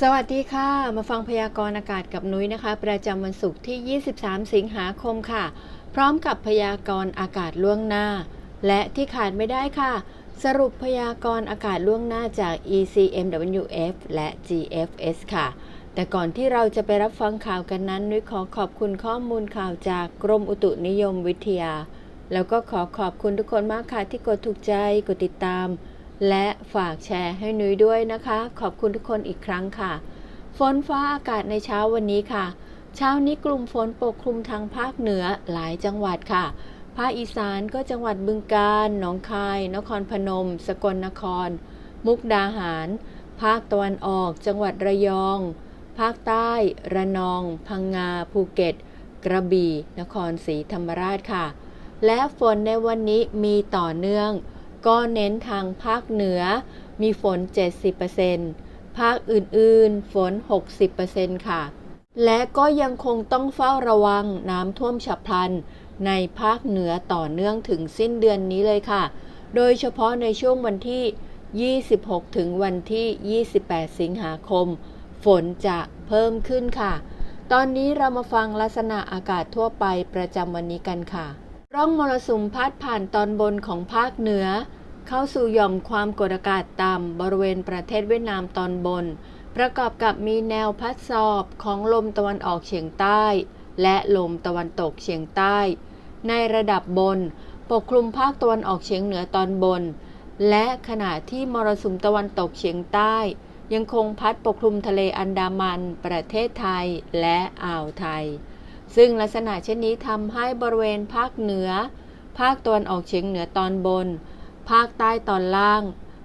สวัสดีค่ะ มาฟังพยากรณ์อากาศกับนุ้ยนะคะ ประจำวันศุกร์ที่ 23 สิงหาคมค่ะ พร้อมกับพยากรณ์อากาศล่วงหน้า และที่ขาดไม่ได้ค่ะ สรุปพยากรณ์อากาศล่วงหน้าจาก ECMWF และ GFS ค่ะ แต่ก่อนที่เราจะไปรับฟังข่าวกันนั้น นุ้ยขอขอบคุณข้อมูลข่าวจากกรมอุตุนิยมวิทยา แล้วก็ขอขอบคุณทุกคนมากค่ะที่กดถูกใจกดติดตาม และฝากแชร์ให้นุ้ยด้วยนะคะ ขอบคุณทุกคนอีกครั้งค่ะ ฝนฟ้าอากาศในเช้าวันนี้ค่ะ เช้านี้กลุ่มฝนปกคลุมทางภาคเหนือหลายจังหวัดค่ะ ภาคอีสานก็จังหวัดบึงกาฬ หนองคาย นครพนม สกลนคร มุกดาหาร ภาคตะวันออก จังหวัดระยอง ภาคใต้ ระนอง พังงา ภูเก็ต กระบี่ นครศรีธรรมราชค่ะ และฝนในวันนี้มีต่อเนื่อง ก็เน้นทางภาคเหนือมีฝน 70%ภาคอื่นๆ ฝน 60%ค่ะ และก็ยังคงต้องเฝ้าระวังน้ำท่วมฉับพลัน ในภาคเหนือต่อเนื่องถึงสิ้นเดือนนี้เลยค่ะ โดยเฉพาะในช่วงวันที่ 26 ถึงวันที่ 28 สิงหาคม ฝนจะเพิ่มขึ้นค่ะ ตอนนี้เรามาฟังลักษณะอากาศทั่วไปประจำวันนี้กันค่ะ ร่องมรสุมพัดผ่านตอนบนของภาคเหนือ เข้าสู่หย่อมความกดอากาศต่ำบริเวณประเทศเวียดนามตอนบน ประกอบกับมีแนวพัดสอบของลมตะวันออกเฉียงใต้ และลมตะวันตกเฉียงใต้ ในระดับบน ปกคลุมภาคตะวันออกเฉียงเหนือตอนบน และขณะที่มรสุมตะวันตกเฉียงใต้ ยังคงพัดปกคลุมทะเลอันดามัน ประเทศไทยและอ่าวไทย ซึ่งลักษณะเช่นนี้ทำให้บริเวณภาคเหนือ ภาคตะวันออกเฉียงเหนือตอนบน ภาคใต้ตอนล่าง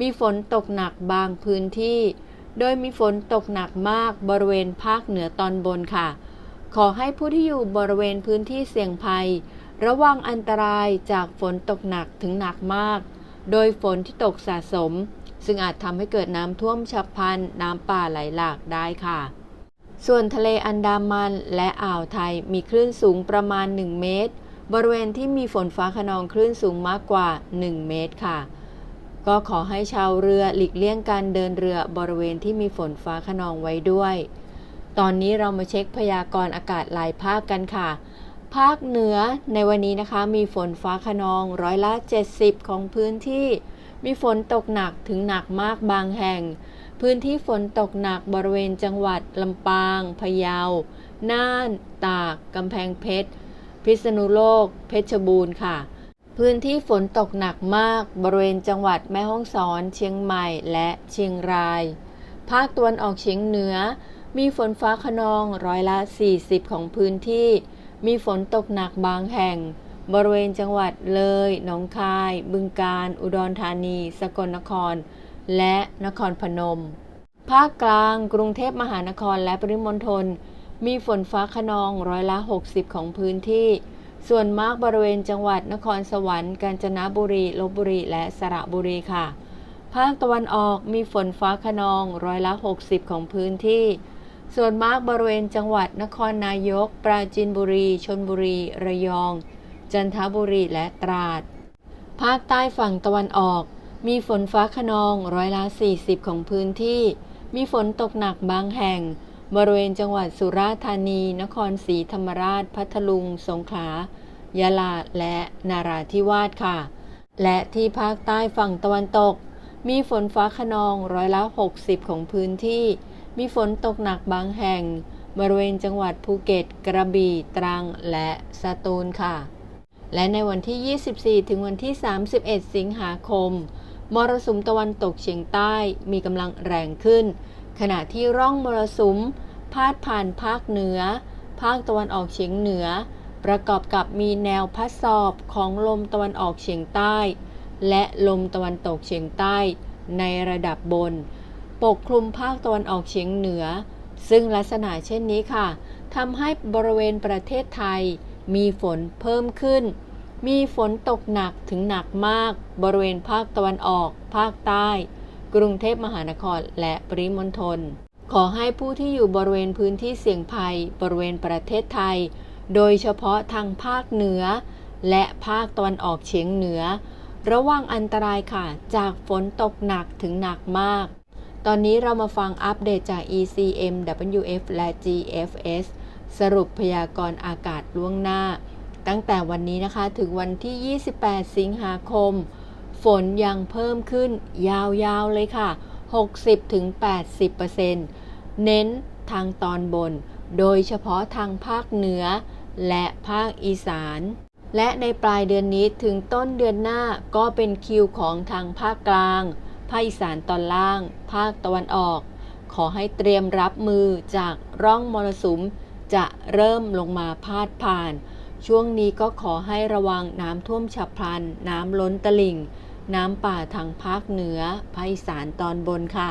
มีฝนตกหนักบางพื้นที่ โดยมีฝนตกหนักมากบริเวณภาคเหนือตอนบนค่ะ ขอให้ผู้ที่อยู่บริเวณพื้นที่เสี่ยงภัย ระวังอันตรายจากฝนตกหนักถึงหนักมาก โดยฝนที่ตกสะสม ซึ่งอาจทำให้เกิดน้ำท่วมฉับพลันน้ำป่าไหลหลากได้ค่ะ ส่วนทะเลอันดามันและอ่าวไทยมีคลื่นสูงประมาณ 1 เมตร บริเวณที่มีฝนฟ้าขนองคลื่นสูงมากกว่า 1 เมตรค่ะ ก็ขอให้ชาวเรือหลีกเลี่ยงการเดินเรือบริเวณที่มีฝนฟ้าขนองไว้ด้วย ตอนนี้เรามาเช็คพยากรณ์อากาศหลายภาคกันค่ะ ภาคเหนือในวันนี้นะคะ มีฝนฟ้าขนองร้อยละ 70 ของพื้นที่ มีฝนตกหนักถึงหนักมากบางแห่ง พื้นที่ฝนตกหนักบริเวณจังหวัดลำปาง พะเยา น่าน ตาก กำแพงเพชร พิษณุโลก เพชรบูรณ์ค่ะ พื้นที่ฝนตกหนักมาก บริเวณจังหวัดแม่ฮ่องสอน เชียงใหม่และเชียงราย ภาคตะวันออกเฉียงเหนือ มีฝนฟ้าขนองร้อยละ 40 ของพื้นที่ มีฝนตกหนักบางแห่ง บริเวณจังหวัดเลย หนองคาย บึงกาฬ อุดรธานี สกลนคร และนครพนม ภาคกลาง กรุงเทพมหานครและปริมณฑล มีฝนฟ้าขนองร้อยละ 60 ของพื้นที่ ส่วนมากบริเวณจังหวัดนครสวรรค์กาญจนบุรีลบบุรีและสระบุรีค่ะ ภาคตะวันออกมีฝนฟ้าขนองร้อยละ 60 ของพื้นที่ ส่วนมากบริเวณจังหวัดนครนายก ปราจีนบุรี ชนบุรี ระยอง จันทบุรีและตราด ภาคใต้ฝั่งตะวันออก มีฝนฟ้าขนองร้อยละ 40 ของพื้นที่ มีฝนตกหนักบางแห่ง บริเวณจังหวัดสุราษฎร์ธานี นครศรีธรรมราช พัทลุง สงขลา ยะลา และนาราธิวาสค่ะ และที่ภาคใต้ฝั่งตะวันตก มีฝนฟ้าขนองร้อยละ 60 ของพื้นที่ มีฝนตกหนักบางแห่ง บริเวณจังหวัดภูเก็ต กระบี่ ตรัง และสตูลค่ะ และในวันที่ 24 ถึงวันที่ 31 สิงหาคม มรสุมตะวันตกเฉียงใต้มีกำลังแรงขึ้นขณะที่ร่องมรสุม พาดผ่านภาคเหนือ ภาคตะวันออกเฉียงเหนือ ประกอบกับมีแนวพัดสอบของลมตะวันออกเฉียงใต้ และลมตะวันตกเฉียงใต้ ในระดับบน ปกคลุมภาคตะวันออกเฉียงเหนือ ซึ่งลักษณะเช่นนี้ค่ะทำให้บริเวณประเทศไทย มีฝนเพิ่มขึ้น มีฝนตกหนักถึงหนักมาก บริเวณภาคตะวันออก ภาคใต้ กรุงเทพมหานครและปริมณฑล ขอให้ผู้ที่อยู่บริเวณพื้นที่เสี่ยงภัย บริเวณประเทศไทย โดยเฉพาะทางภาคเหนือ และภาคตะวันออกเฉียงเหนือ ระวังอันตรายค่ะ จากฝนตกหนักถึงหนักมาก ตอนนี้เรามาฟังอัปเดตจาก ECM WF และ GFS สรุปพยากรณ์อากาศล่วงหน้า ตั้งแต่วันนี้นะคะถึงวันที่ 28 สิงหาคม ฝนยังเพิ่มขึ้นยาวๆเลยค่ะ 60-80% เน้นทางตอนบน โดยเฉพาะทางภาคเหนือ และภาคอีสาน และในปลายเดือนนี้ถึงต้นเดือนหน้าก็เป็นคิวของทางภาคกลาง ภาคอีสานตอนล่าง ภาคตะวันออก ขอให้เตรียมรับมือจากร่องมรสุม จะเริ่มลงมาพาดผ่าน ช่วงนี้ก็ขอให้ระวังน้ำท่วมฉับพลัน น้ำล้นตลิ่ง น้ำป่าทางภาคเหนือ ภาคอีสานตอนบนค่ะ